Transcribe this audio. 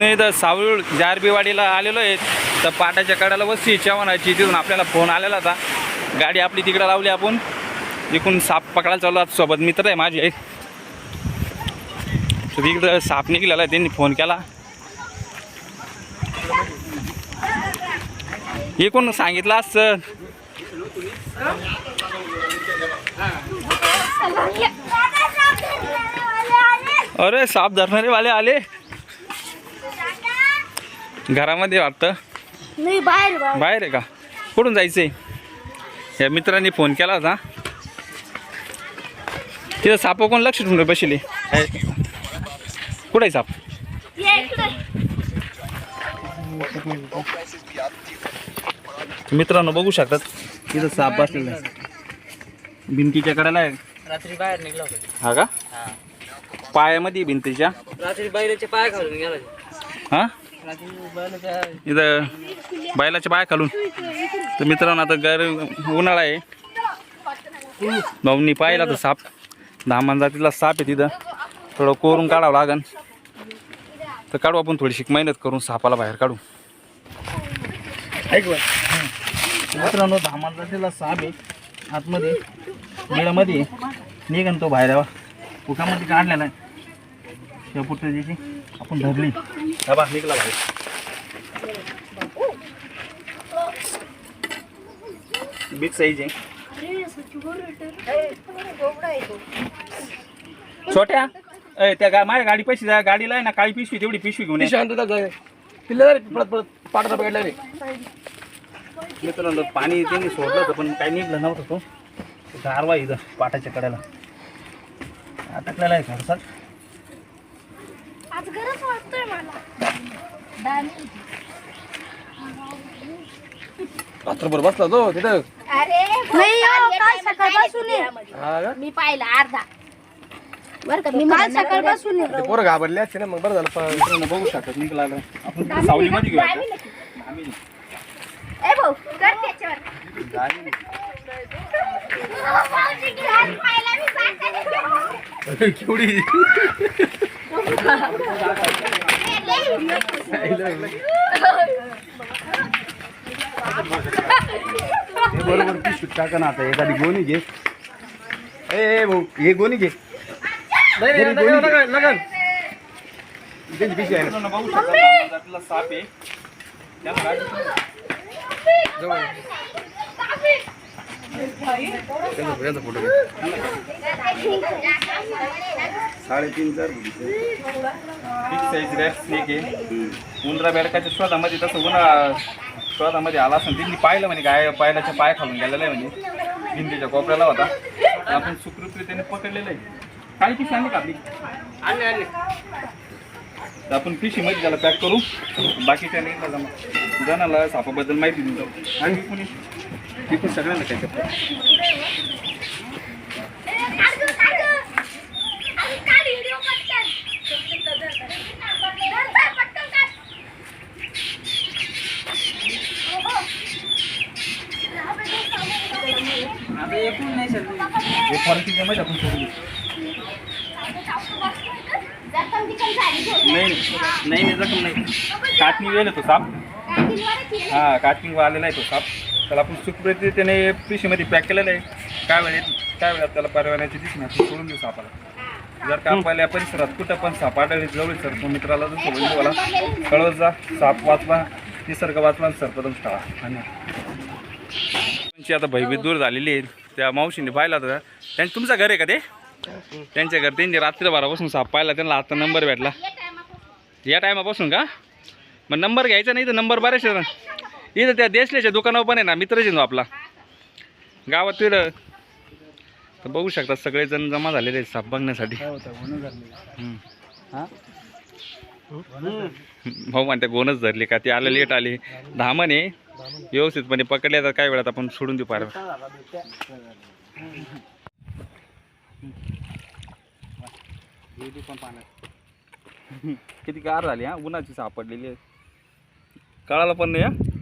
मी इथं सावळ जारबीवाडीला आलेलो आहे. तर पाटाच्या कडाला वस्ती चव्हाणाची तिथून आपल्याला फोन आलेला होता. गाडी आपली तिकडं लावली आपण. इकडून साप पकडायला चालू आहोत. सोबत. मित्र आहे माझे. एक तर तिकडं साप निघलेला आहे. त्यांनी फोन केला. एकूण सांगितलं असतं. अरे साप धरणारे वाले आले. घरामध्ये वाटतं? नाही बाहेर बाहेर. आहे का? कुठून जायचंय? या मित्रांनी फोन केला होता. तिथं साप कोण लक्ष ठेवून बसले कुठे आहे साप? ये इकडे. मित्रांनो बघू शकतात तिथं साप बसलेला भिंतीच्या कडेला आहे. रात्री बाहेर निघला होता. हा का? पायामध्ये भिंतीच्या. रात्री बैलाचे पाय घालून गेला हा? रात्री बैलाच्या इथं बैलाच्या बाय खालून. तर मित्रांनो आता गर उन्हाळा आहे. भाऊनी पाहिला तर साप. धामान जातीला साप आहे तिथं. थोडं कोरून काढावं लागन. तर काढू आपण थोडीशी मेहनत करून सापाला बाहेर काढू. ऐक मित्रांनो धामान जातीला साप आहे. आतमध्ये मेळामध्ये निघन तो बाहेर. उकामध्ये काढलेला आहे. शेपुट्ट आपण धरली. हा बा निघला बाहेर बिग साईज आहे. छोट्या ए, त्या गा माझ्या गाडी पैसे द्या गाडीला आहे ना काळी पिशवी तेवढी पिशवी घेऊन ये. शांतता जाय पिल्ला रे पळत पळत पाठरा पकडला रे. मित्रांनो पाणी त्यांनी सोडलं होतं पण काही निघलं नव्हतं तो. गारवा इथं पाटाच्या कड्याला. अटकलेला आहे आज गरज वाटतोय मला. रात्रभर बसला तो तिथं अरे नाही हो, काल सकाळपासून आहे. हा का? मी पाहिला अर्धा बर का मी काल सकाळपासून आहे. ते पोरं घाबरले असते ना मग बरं झालं मित्रांनो बघू शकतात निघला आपण तिथं सावलीमध्ये ए भाऊ कर त्याच्यावर गाडी. केवढी बरोबर पिशवीत टाका ना आता एखादी गोणी घे ए ए भाऊ हे गोणी घे नाही रे, नका, नका, नका. त्यांची पिशवी आहे ना मित्रांनो बघू शकतात धामान जातीला साप आहे त्याला गाडी जवळ. त्यांचा भुयाचा फोटो घे साडेतीन चार. बिग साईज रॅट स्नेक आहे. उंदरा बेडकाच्या शोधामध्ये तसं उन्हा शोधामध्ये आला असं त्यांनी पाहिलं म्हणे गाय पायलाच्या पाय खालून गेलेला आहे म्हणजे भिंतीच्या कोपऱ्याला होता. आपण सुखरूपरीतीने पकडलेलं आहे. काही पिशी आणली का आपली? आणले, आणले. तर आपण पिशीमध्ये त्याला पॅक करू. बाकीच्या नाही जणाला सापाबद्दल माहिती देऊन जाऊ. आणि कुणी? ती पण सगळ्यांना त्याच्यात आता एकूण नाही सर हे माहिती आपण सोडू नाही नाही नाही जखम नाही. काटणी वेळ तो साप. हा काटणी आलेला आहे तो साप. त्याला आपण सुखप्रती त्याने पिशीमध्ये पॅक केलेलं आहे. काय वेळेत काय वेळात त्याला परवान्याची दिसणार आपण सोडून देऊ सापाला. जर का आपल्या परिसरात कुठं पण साप आढळले जवळ सर तो मित्राला जर सोडून देऊ मला कळवत जा. साप वाचवा निसर्ग वाचवा सर सर्पदम टाळा. आणि आता भयभीत दूर झालेली आहे. त्या मावशीने पाहिला होता. त्यांनी तुमचं घर आहे का ते? त्यांच्या घर. त्यांनी रात्रभरापासून साप पाहिला. त्यांना आता नंबर भेटला. या टायमापासून का? मग नंबर घ्यायचा नाही तर नंबर बरेच आहे ना इथं त्या देशल्याच्या दुकानावर पण आहे ना मित्रच आहे ना आपला. गावात तिथं. तर बघू शकतात सगळेजण जमा झालेले आहेत साप बघण्यासाठी. भाऊ म्हणते गोनच धरली का? ती आलं लेट आली. धामने व्यवस्थितपणे पकडले तर काय वेळात आपण सोडून देऊ पार. किती गार झाली हा? उन्हाची सापडलेली आहे. कळाला पण नाही हा?